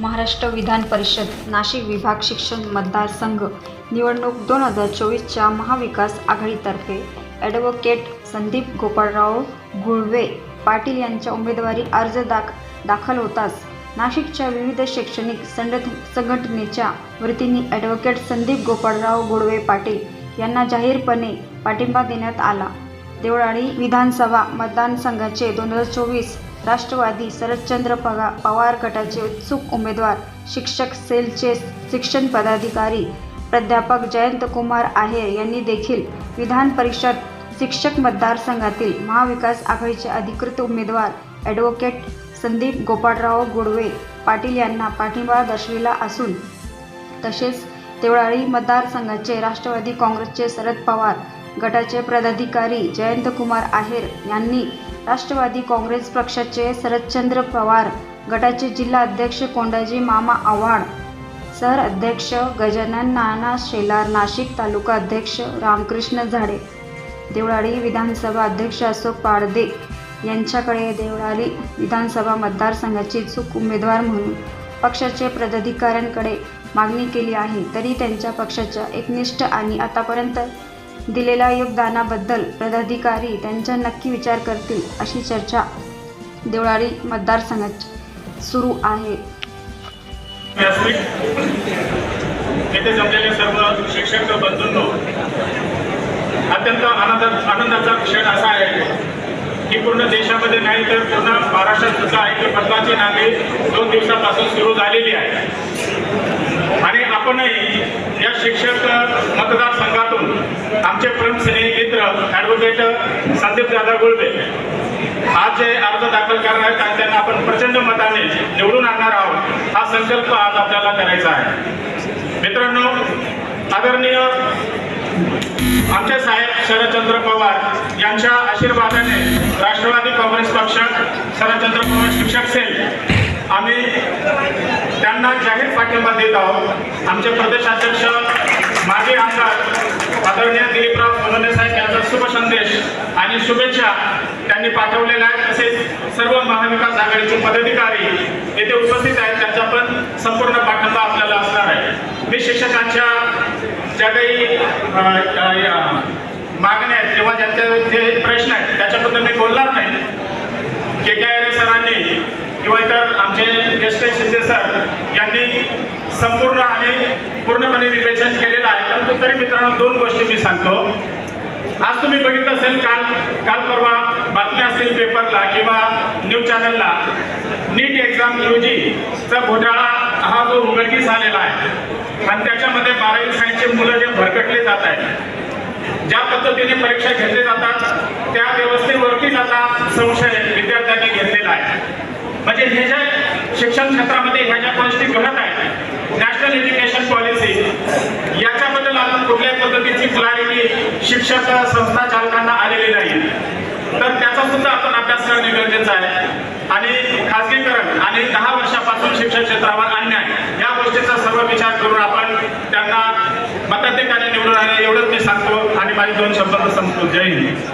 महाराष्ट्र विधान परिषद नाशिक विभाग शिक्षण मतदारसंघ निवडणूक दोन हजार चोवीसच्या महाविकास आघाडीतर्फे ॲडव्होकेट संदीप गोपाळराव गुळवे पाटील यांच्या उमेदवारी अर्ज दाख दाखल होताच नाशिकच्या विविध शैक्षणिक संघट संघटनेच्या वतीने ॲडव्होकेट संदीप गोपाळराव गुळवे पाटील यांना जाहीरपणे पाठिंबा देण्यात आला. देवळाळी विधानसभा मतदारसंघाचे दोन हजार चोवीस राष्ट्रवादी शरदचंद्र पगा पवार गटाचे उत्सुक उमेदवार शिक्षक सेलचे शिक्षण पदाधिकारी प्राध्यापक जयंत कुमार आहेर यांनी देखील विधान परिषद शिक्षक मतदारसंघातील महाविकास आघाडीचे अधिकृत उमेदवार ॲडव्होकेट संदीप गोपाळराव गुडवे पाटील यांना पाठिंबा दर्शविला असून तसेच देवळाळी मतदारसंघाचे राष्ट्रवादी काँग्रेसचे शरद पवार गटाचे पदाधिकारी जयंत कुमार आहेर यांनी राष्ट्रवादी काँग्रेस पक्षाचे शरदचंद्र पवार गटाचे जिल्हा अध्यक्ष कोंडाजी मामा आव्हाड सर अध्यक्ष गजानन नाना शेलार नाशिक तालुका अध्यक्ष रामकृष्ण झाडे देवळाली विधानसभा अध्यक्ष अशोक पाडदे यांच्याकडे देवळाली विधानसभा मतदारसंघाचे चूक उमेदवार म्हणून पक्षाचे पदाधिकाऱ्यांकडे मागणी केली आहे. तरी त्यांच्या पक्षाच्या एकनिष्ठ आणि आतापर्यंत दिलेल्या योगदानाबद्दल पदाधिकारी त्यांचा नक्की विचार करतील अशी चर्चा देवळाली मतदारसंघात सुरू आहे. येथे जमलेले सर्व शिक्षक बंधूंनो अत्यंत आनंद आनंदाचा क्षण असा आहे की पूर्ण देशामध्ये नाही तर पूर्ण महाराष्ट्रात सुद्धा आहे की मतदाची नावे दोन दिवसापासून सुरू झालेली आहे. आणि आपणही शिक्षक मतदारसंघातून आमचे प्रमुख मित्र ॲडव्होकेट संदीप दादा गुळबे आज जे अर्ज दाखल करणार आहेत त्यांना आपण प्रचंड मताने निवडून आणणार आहोत. हा संकल्प आज आपल्याला करायचा आहे. मित्रांनो आदरणीय आमचे साहेब शरदचंद्र पवार यांच्या आशीर्वादाने राष्ट्रवादी काँग्रेस पक्ष शरदचंद्र पवार शिक्षक सेल आम्ही त्यांना जाहीर पाठिंबा देत आहोत. आमचे प्रदेशाध्यक्ष माजी आमदार आदरणीय दिलीपराव सोनवणे साहेब यांचा शुभ संदेश आणि शुभेच्छा त्यांनी पाठवलेल्या आहेत. तसेच सर्व महाविकास आघाडीचे पदाधिकारी येथे उपस्थित आहेत. त्यांचा पण संपूर्ण पाठिंबा आपल्याला असणार आहे. मी शिक्षकांच्या ज्या काही मागण्या आहेत किंवा ज्यांचे जे प्रश्न आहेत त्याच्याबद्दल मी बोलणार नाही. के के सरांनी किंवा इतर आमचे शिंदे सर यांनी संपूर्ण आणि पूर्णपणे विवेचन केलेलं आहे. परंतु तरी मित्रांनो दोन गोष्टी मी सांगतो. आज तुम्ही बघितलं असेल काल काल परवा बातम्या असतील पेपरला किंवा न्यूज चॅनलला नीट एक्झाम चा घोटाळा हा जो उघडकीस आलेला आहे आणि त्याच्यामध्ये बारावी सायन्सचे मुलं जे भरकटले जात आहेत ज्या पद्धतीने परीक्षा घेतले जातात त्या व्यवस्थेवरतीच आता संशय म्हणजे हे जे शिक्षण क्षेत्रामध्ये ह्या ज्या गोष्टी घडत आहेत नॅशनल एज्युकेशन पॉलिसी याच्याबद्दल आपण कुठल्याही पद्धतीची क्लॅरिटी शिक्षक संस्था चालकांना आलेली नाही. तर त्याचा सुद्धा आपण अभ्यास करणे गरजेचं आहे. आणि खाजगीकरण आणि दहा वर्षापासून शिक्षण क्षेत्रावर अन्याय या गोष्टीचा सर्व विचार करून आपण त्यांना मताधिकाने निवडून आले एवढंच मी सांगतो आणि माझे दोन शब्द संपतो जय हिंद.